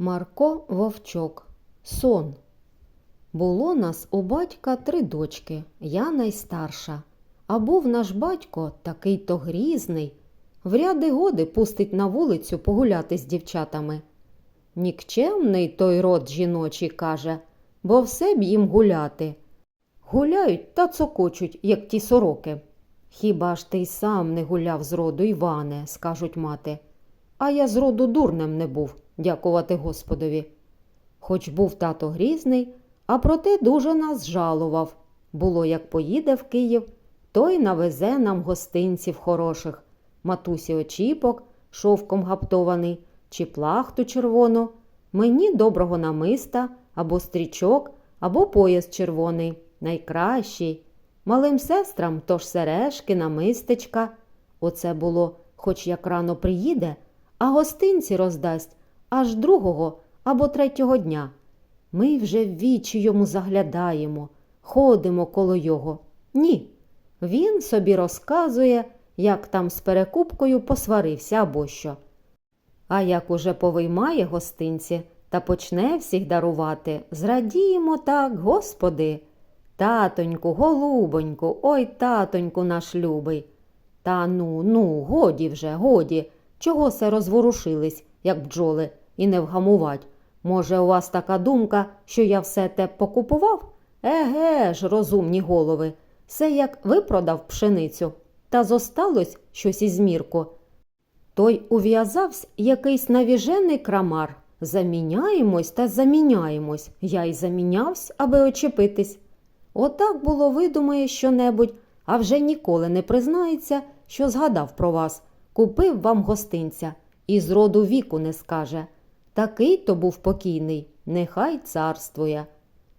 Марко Вовчок. Сон. Було нас у батька три дочки, я найстарша. А був наш батько такий то грізний, в ряди годи пустить на вулицю погуляти з дівчатами. Нікчемний той род жіночий каже, бо все б їм гуляти. Гуляють та цокочуть, як ті сороки. Хіба ж ти й сам не гуляв з роду, Іване, скажуть мати. А я з роду дурнем не був, дякувати Господові. Хоч був тато грізний, а проте дуже нас жалував. Було, як поїде в Київ, той навезе нам гостинців хороших, матусі очіпок, шовком гаптований, чи плахту червону, мені доброго намиста, або стрічок, або пояс червоний, найкращий. Малим сестрам тож сережки, намистечка. Оце було, хоч як рано приїде, а гостинці роздасть аж другого або третього дня. Ми вже в вічі йому заглядаємо, ходимо коло його. Ні. Він собі розказує, як там з перекупкою посварився або що. А як уже повиймає гостинці та почне всіх дарувати, зрадіємо так, Господи. Татоньку, голубоньку, ой, татоньку наш любий. Та ну, ну, годі вже, годі. Чого се розворушились, як бджоли, і не вгамувать? Може, у вас така думка, що я все те покупував? Еге ж, розумні голови, все як випродав пшеницю, та зосталось щось із мірку. Той ув'язавсь якийсь навіжений крамар. Заміняємось та заміняємось. Я й замінявсь, аби очепитись. Отак було видумає щонебудь, а вже ніколи не признається, що згадав про вас, купив вам гостинця і з роду віку не скаже. Такий то був покійний, нехай царствує.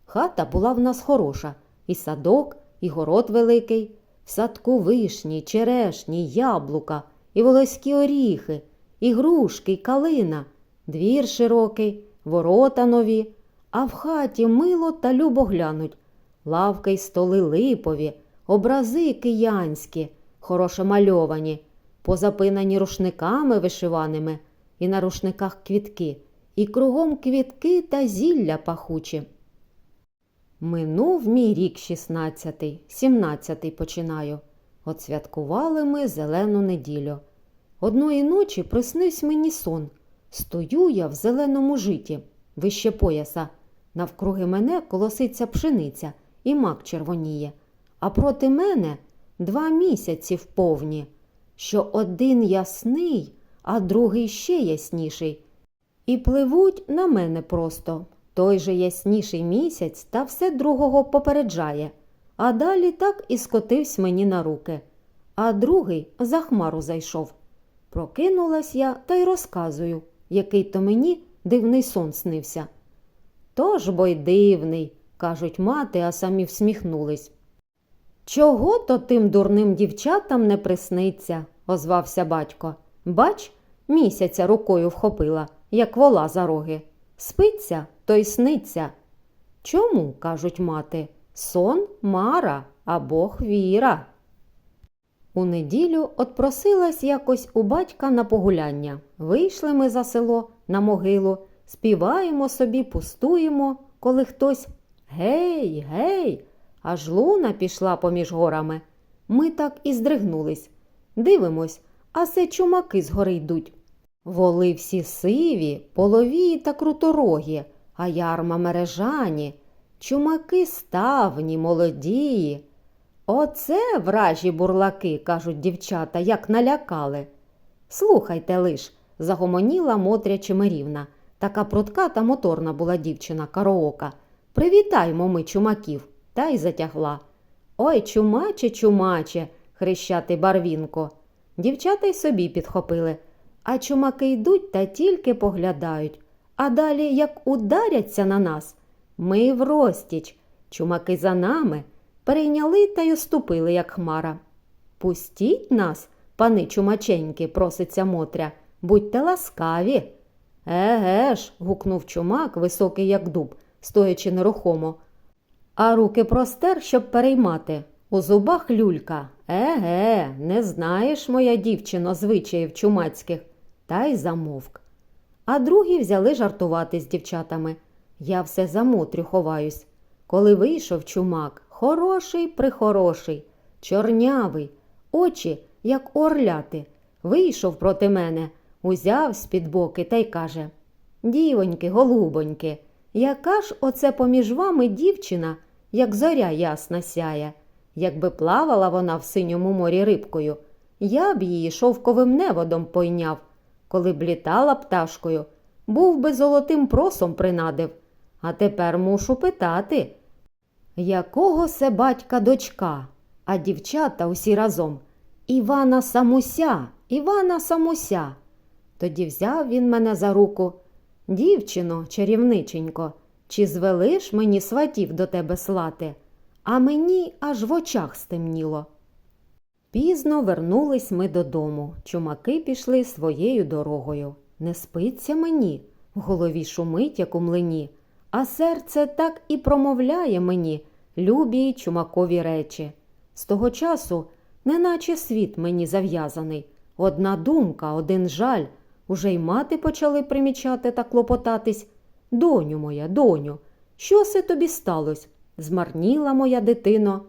Хата була в нас хороша, і садок, і город великий, в садку вишні, черешні, яблука, і волоські оріхи, і грушки, і калина, двір широкий, ворота нові, а в хаті мило та любо глянуть. Лавки й столи липові, образи киянські, хороше мальовані, позапинані рушниками вишиваними, і на рушниках квітки, і кругом квітки та зілля пахучі. Минув мій рік шістнадцятий, сімнадцятий починаю. От святкували ми зелену неділю. Одної ночі приснився мені сон. Стою я в зеленому житі, вище пояса. Навкруги мене колоситься пшениця і мак червоніє, а проти мене два місяці вповні, що один ясний, а другий ще ясніший. І пливуть на мене просто. Той же ясніший місяць та все другого попереджає, а далі так і скотився мені на руки, а другий за хмару зайшов. Прокинулась я та й розказую, який то мені дивний сон снився. Тож бо й дивний, кажуть мати, а самі всміхнулись. Чого то тим дурним дівчатам не присниться, озвався батько. Бач, місяця рукою вхопила, як вола за роги. Спиться, то й сниться. Чому, кажуть мати, сон мара або хвіра. У неділю отпросилась якось у батька на погуляння. Вийшли ми за село на могилу, співаємо собі, пустуємо, коли хтось гей, гей, аж луна пішла поміж горами. Ми так і здригнулись. Дивимось, а се чумаки згори йдуть. Воли всі сиві, полові та круторогі, а ярма мережані, чумаки ставні, молодії. Оце вражі бурлаки, кажуть дівчата, як налякали. Слухайте лиш, загомоніла Мотря Чемерівна. Така прутка та моторна була дівчина кароока. Привітаймо ми чумаків, та й затягла. Ой, чумаче, чумаче, хрещатий барвінко. Дівчата й собі підхопили. А чумаки йдуть та тільки поглядають. А далі, як ударяться на нас, ми в розтіч. Чумаки за нами перейняли та й оступили, як хмара. Пустіть нас, пани чумаченьки, проситься Мотря, будьте ласкаві. Еге ж. гукнув чумак, високий, як дуб, стоячи нерухомо. А руки простер, щоб переймати. У зубах люлька. Еге, не знаєш, моя дівчино, звичаїв чумацьких, та й замовк. а другі взяли жартувати з дівчатами. Я все за Мотрю ховаюсь. Коли вийшов чумак, хороший прихороший, чорнявий, очі, як орляти, вийшов проти мене, узяв з-під боки та й каже Дівоньки, голубоньки, яка ж оце поміж вами дівчина, як зоря ясна сяє. Якби плавала вона в синьому морі рибкою, я б її шовковим неводом пойняв. Коли б літала пташкою, був би золотим просом принадив. А тепер мушу питати, якого се батька дочка, а дівчата усі разом Івана Самуся, Івана Самуся. Тоді взяв він мене за руку. Дівчино, чарівниченько, чи звелиш мені сватів до тебе слати? А мені аж в очах стемніло. Пізно вернулись ми додому. Чумаки пішли своєю дорогою. Не спиться мені, в голові шумить, як у млині, а серце так і промовляє мені любі чумакові речі. З того часу, неначе світ мені зав'язаний. Одна думка, один жаль. Уже й мати почали примічати та клопотатись. Доню моя, доню, що се тобі сталося? Змарніла моя дитино.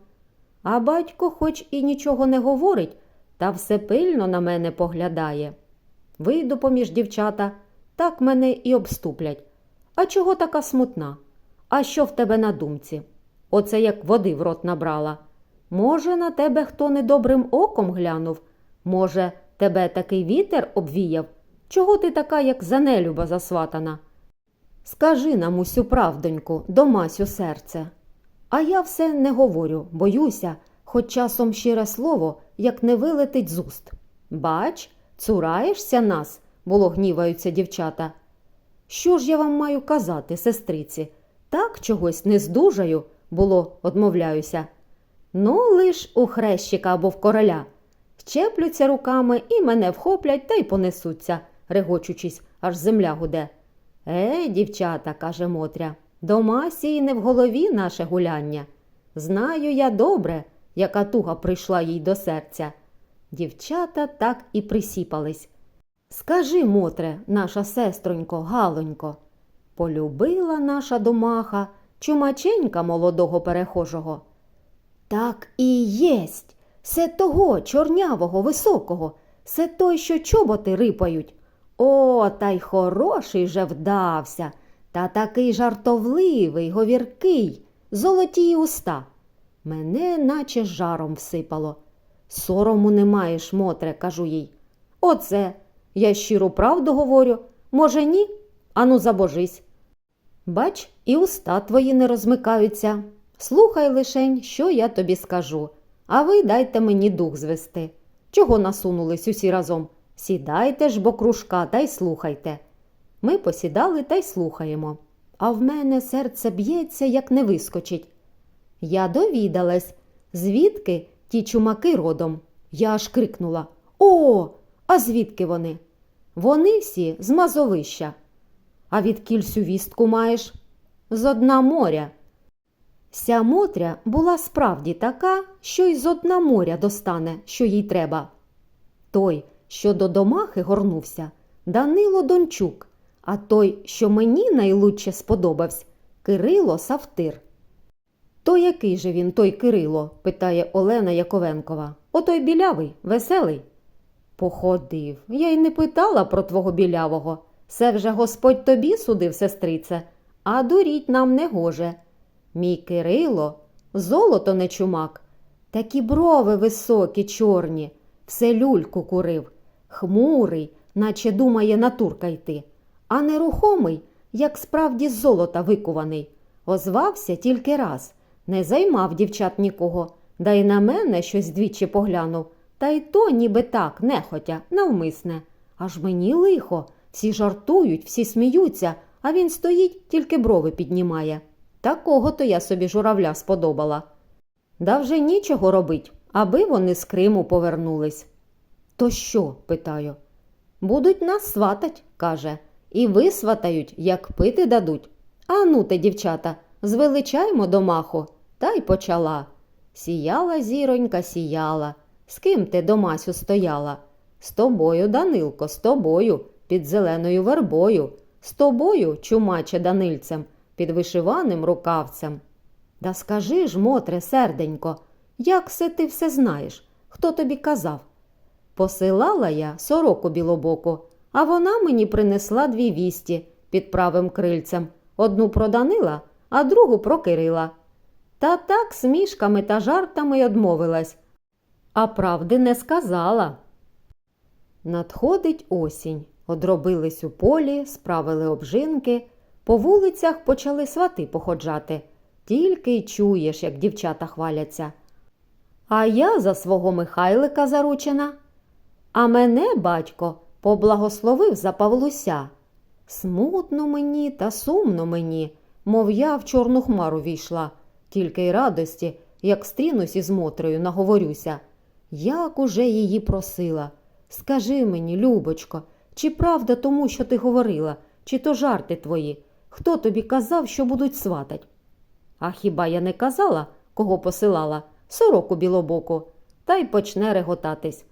А батько, хоч і нічого не говорить, та все пильно на мене поглядає. Вийду поміж дівчата, так мене і обступлять. А чого така смутна? А що в тебе на думці? Оце як води в рот набрала. Може, на тебе хто недобрим оком глянув? Може, тебе такий вітер обвіяв? Чого ти така, як занелюба засватана? Скажи нам усю правдоньку, до Масю серце. А я все не говорю, боюся, хоч часом щире слово, як не вилетить з уст. Бач, цураєшся нас, було гніваються дівчата. Що ж я вам маю казати, сестриці? Так чогось не здужаю, було, одмовляюся. Ну, лиш у хрещика або в короля. Вчеплються руками і мене вхоплять та й понесуться, регочучись, аж земля гуде. Е, дівчата, каже Мотря, до масії не в голові наше гуляння. Знаю я добре, яка туга прийшла їй до серця. Дівчата так і присіпались. Скажи, Мотре, наша сестронько, Галонько, полюбила наша домаха чумаченька молодого перехожого. Так і єсть, се того чорнявого, високого, се той, що чоботи рипають. О, та й хороший же вдався, та такий жартовливий, говіркий, золоті уста. Мене наче жаром всипало. Сорому не маєш, Мотре, кажу їй. Оце, я щиру правду говорю. Може, ні? Ану, забожись. Бач, і уста твої не розмикаються. Слухай лишень, що я тобі скажу, а ви дайте мені дух звести. Чого насунулись усі разом? Сідайте ж бо кружка та й слухайте. Ми посідали та й слухаємо. А в мене серце б'ється, як не вискочить. Я довідалась, звідки ті чумаки родом. Я аж крикнула О, а звідки вони? Вони всі з Мазовища. А від кільсю вістку маєш? З одна моря. Ся Мотря була справді така, що й з одна моря достане, що їй треба. Той, що до домахи горнувся, Данило Дончук, а той, що мені найлучше сподобався, Кирило Савтир. То який же він, той Кирило? питає Олена Яковенкова. Отой білявий, веселий. Походив. Я й не питала про твого білявого. Це вже Господь тобі судив, сестрице, а дуріть нам не гоже. Мій Кирило, золото не чумак, такі брови високі, чорні, все люльку курив, хмурий, наче думає на турка йти, а нерухомий, як справді з золота викуваний. Озвався тільки раз, не займав дівчат нікого, да й на мене щось двічі поглянув, та й то ніби так, нехотя, навмисне. Аж мені лихо, всі жартують, всі сміються, а він стоїть, тільки брови піднімає. Такого то я собі журавля сподобала. Да вже нічого робить, аби вони з Криму повернулись. То що? питаю. Будуть нас сватать, каже, і висватають, як пити дадуть. А ну те, дівчата, звеличаймо домаху. Та й почала. Сіяла зіронька, сіяла. З ким ти домасю стояла? З тобою, Данилко, з тобою. під зеленою вербою, з тобою, чумаче Данильцем, під вишиваним рукавцем. Да скажи ж, Мотре, серденько, як се ти все знаєш? Хто тобі казав? Посилала я сороку білобоку, а вона мені принесла дві вісті під правим крильцем. Одну про Данила, а другу про Кирила. Та так смішками та жартами й одмовилась, а правди не сказала. Надходить осінь. Одробились у полі, справили обжинки, по вулицях почали свати походжати. Тільки й чуєш, як дівчата хваляться. А я за свого Михайлика заручена. А мене батько поблагословив за Павлуся. Смутно мені та сумно мені, мов я в чорну хмару війшла, тільки й радості, як стрінусь із Мотрею, наговорюся. Як уже її просила. Скажи мені, Любочко, чи правда тому, що ти говорила, чи то жарти твої? Хто тобі казав, що будуть сватать? А хіба я не казала, кого посилала? Сороку білобоку, та й почне реготатись.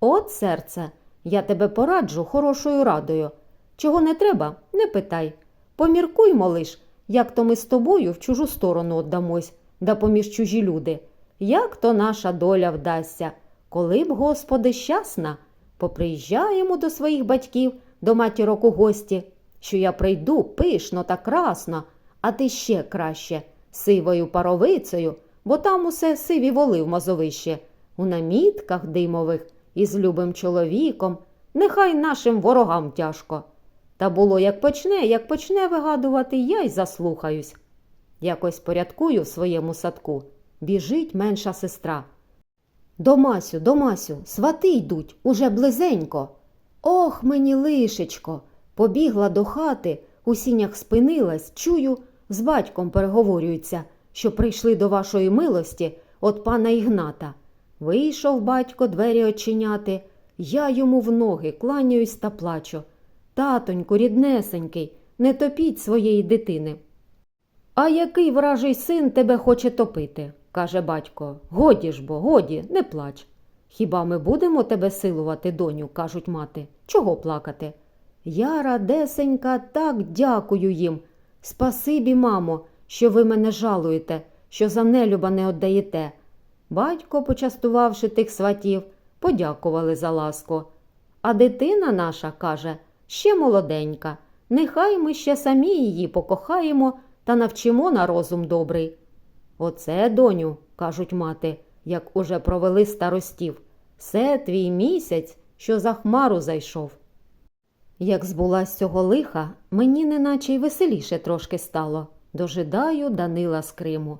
От, серце, я тебе пораджу хорошою радою. Чого не треба, не питай. Поміркуймо лиш, як то ми з тобою в чужу сторону отдамось, да поміж чужі люди. Як то наша доля вдасться, коли б, Господи, щасна, поприїжджаємо до своїх батьків, до матірок у гості, що я прийду пишно та красно, а ти ще краще, сивою паровицею, бо там усе сиві воли в мазовище, у намітках димових із любим чоловіком, нехай нашим ворогам тяжко. Та було, як почне, як почне вигадувати, я й заслухаюсь. Якось порядкую в своєму садку. Біжить менша сестра. До Масю, до Масю, свати йдуть уже близенько. Ох, мені лишечко. Побігла до хати, у сінях спинилась, чую, з батьком переговорюються, що прийшли до вашої милості от пана Ігната. Вийшов батько двері очиняти, я йому в ноги кланяюсь та плачу. Татоньку, ріднесенький, не топіть своєї дитини. А який вражий син тебе хоче топити? каже батько. Годі ж бо, годі, не плач. Хіба ми будемо тебе силувати, доню, кажуть мати. Чого плакати? Я, радесенька, так дякую їм. Спасибі, мамо, що ви мене жалуєте, що за нелюба не отдаєте. Батько, почастувавши тих сватів, подякували за ласку. А дитина наша, каже, ще молоденька. Нехай ми ще самі її покохаємо та навчимо на розум добрий. Оце, доню, кажуть мати, як уже провели старостів, все твій місяць, що за хмару зайшов. Як збулась цього лиха, мені неначе й веселіше трошки стало. Дожидаю Данила з Криму.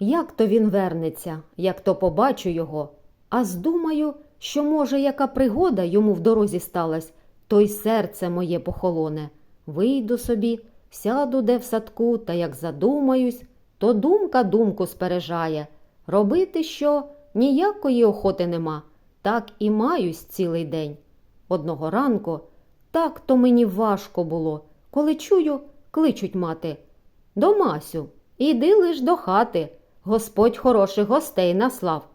Як то він вернеться, як то побачу його, а здумаю, що, може, яка пригода йому в дорозі сталась, то й серце моє похолоне. Вийду собі, сяду де в садку, та як задумаюсь, то думка думку спережає. Робити що ніякої охоти нема, так і маюсь цілий день. Одного ранку так то мені важко було, коли чую, кличуть мати. До Масю, іди лиш до хати. Господь хороших гостей наслав.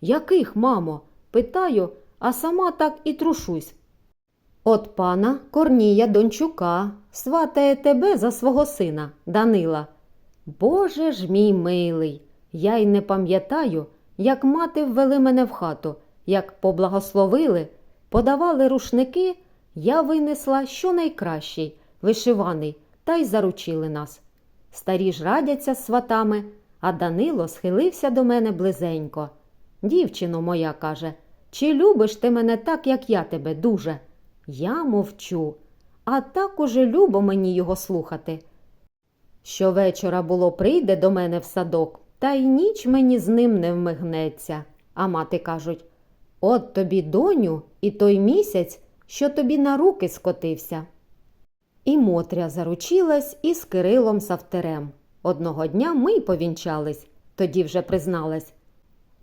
Яких, мамо? питаю, а сама так і трушусь. От пана Корнія Дончука сватає тебе за свого сина, Данила. Боже ж мій милий, я й не пам'ятаю, як мати ввели мене в хату, як поблагословили, подавали рушники, я винесла що найкращий, вишиваний, та й заручили нас. Старі ж радяться з сватами, а Данило схилився до мене близенько. Дівчино моя, каже, чи любиш ти мене так, як я тебе дуже? Я мовчу, а так уже любо мені його слухати. Щовечора було прийде до мене в садок, та й ніч мені з ним не вмигнеться. А мати кажуть от тобі, доню, і той місяць, що тобі на руки скотився. І Мотря заручилась із Кирилом Савтерем. Одного дня ми й повінчались, тоді вже призналась.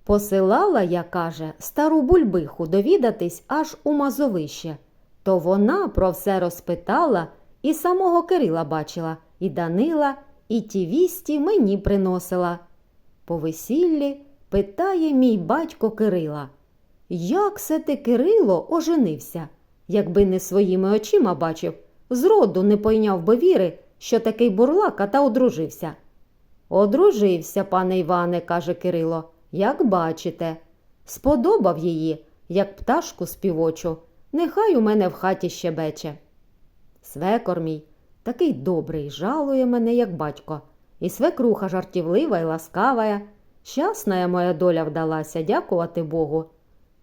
Посилала я, каже, стару бульбиху довідатись аж у мазовище. То вона про все розпитала і самого Кирила бачила, і Данила, і ті вісті мені приносила. По весіллі питає мій батько Кирила, як се ти, Кирило, оженився? Якби не своїми очима бачив, зроду не пойняв би віри, що такий бурлака та одружився. Одружився, пане Іване, каже Кирило, як бачите. Сподобав її, як пташку співочу, нехай у мене в хаті щебече. Свекор мій такий добрий, жалує мене, як батько, і свекруха жартівлива і ласкава. Щасна моя доля вдалася, дякувати Богу.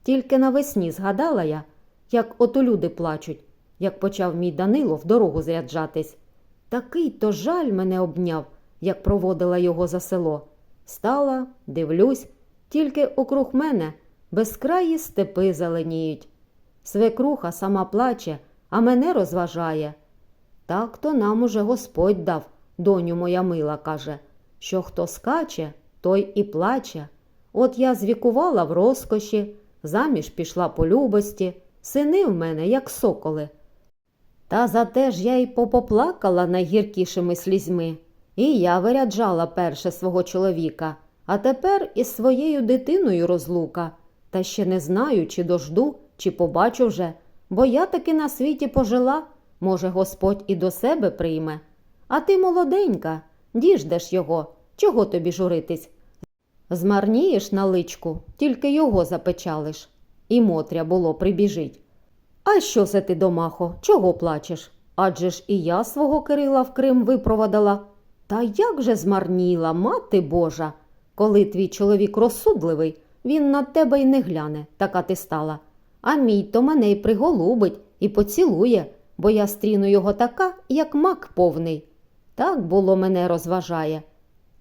Тільки навесні згадала я, як ото люди плачуть, як почав мій Данило в дорогу зряджатись. Такий то жаль мене обняв, як проводила його за село. Стала, дивлюсь, тільки округ мене безкраї степи зеленіють. Свекруха сама плаче, а мене розважає. Так то нам уже Господь дав, доню моя мила, каже, що хто скаче, той і плаче. От я звікувала в розкоші, заміж пішла по любості, сини в мене, як соколи. Та зате ж я й попоплакала найгіркішими слізьми. І я виряджала перше свого чоловіка, а тепер із своєю дитиною розлука. Та ще не знаю, чи дожду, чи побачу вже, бо я таки на світі пожила, може, Господь і до себе прийме. А ти молоденька, діждеш його, чого тобі журитись? Змарнієш на личку, тільки його запечалиш. І Мотря було прибіжить. А що це ти, домахо, чого плачеш? Адже ж і я свого Кирила в Крим випровадила. Та як же змарніла, мати Божа, коли твій чоловік розсудливий, він на тебе й не гляне, така ти стала. А мій то мене й приголубить і поцілує, бо я стріну його така, як мак повний. Так було мене розважає.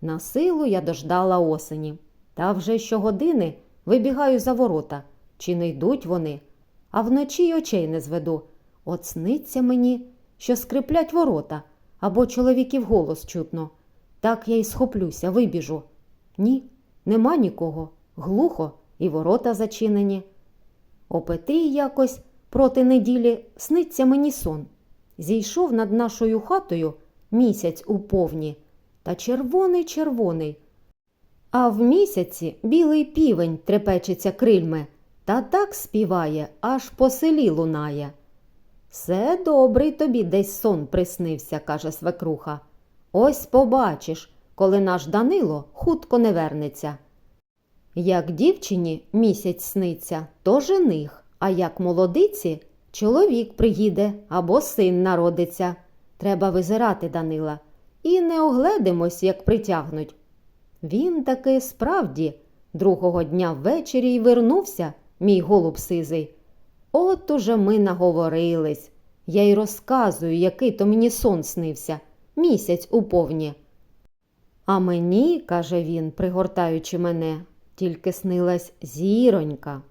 На силу я дождала осені. Та вже щогодини вибігаю за ворота, чи не йдуть вони, а вночі й очей не зведу. От сниться мені, що скриплять ворота, або чоловіків голос чутно. Так я й схоплюся, вибіжу. Ні, нема нікого, глухо і ворота зачинені. О Петрі якось проти неділі сниться мені сон. Зійшов над нашою хатою місяць у повні, та червоний червоний. А в місяці білий півень трепечеться крильми, та так співає, аж по селі лунає. Все добрий тобі десь сон приснився, каже свекруха. Ось побачиш, коли наш Данило хутко не вернеться. Як дівчині місяць сниться, то жених, а як молодиці чоловік приїде або син народиться. Треба визирати Данила. І не огледимось, як притягнуть. Він таки справді другого дня ввечері й вернувся, мій голуб сизий. От уже ми наговорились. Я й розказую, який то мені сон снився, місяць уповні. А мені, каже він, пригортаючи мене, тільки снилась зіронька.